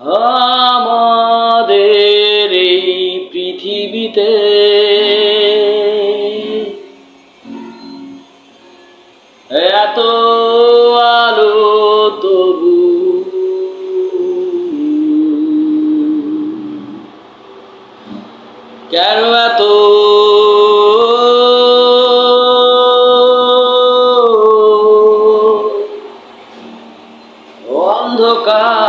আমাদের এই পৃথিবীতে। এত আলো তবু কেন এত অন্ধকার?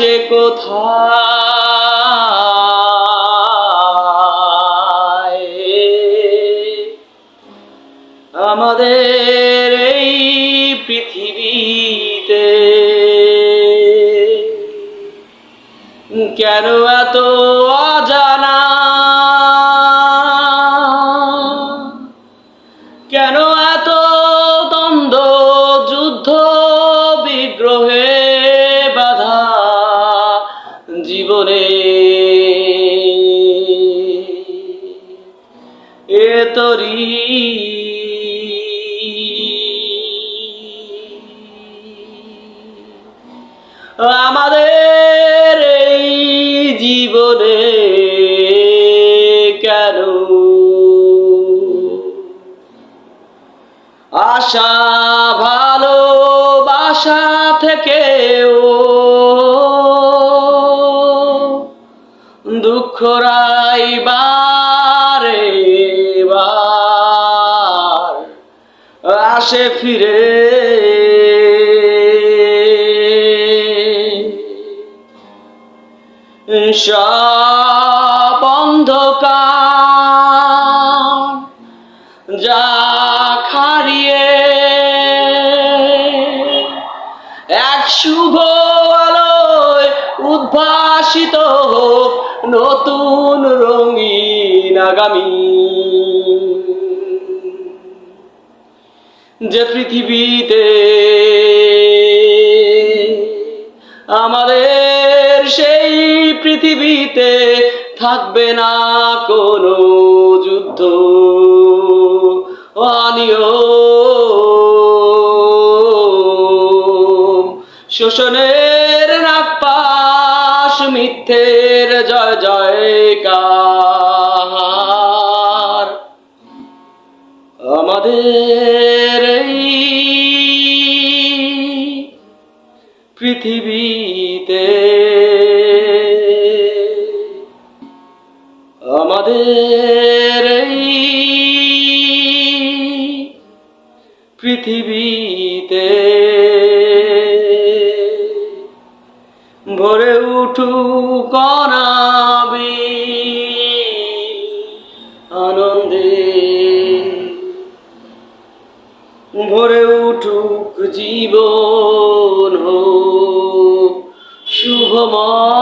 সে কোথায়? আমাদের এই পৃথিবীতে কেন এত অজানা এ আমাদের এই জীবনে কেন আশা ভালোবাসা থেকেও দুঃখ রাই আসে ফিরে। যা খারিয়ে এক উদ্ভাসিত নতুন রঙিন আগামী। যে পৃথিবীতে আমাদের সেই পৃথিবীতে থাকবে না কোনো যুদ্ধ। অনিয়ম শোষণের নাপাস মিথ্যের জয়, জয়কার। আমাদের পৃথিবীতে। আমাদের পৃথিবীতে ভরে উঠু কনাবি আনন্দে। ভরে উঠুক জীবন শুভময়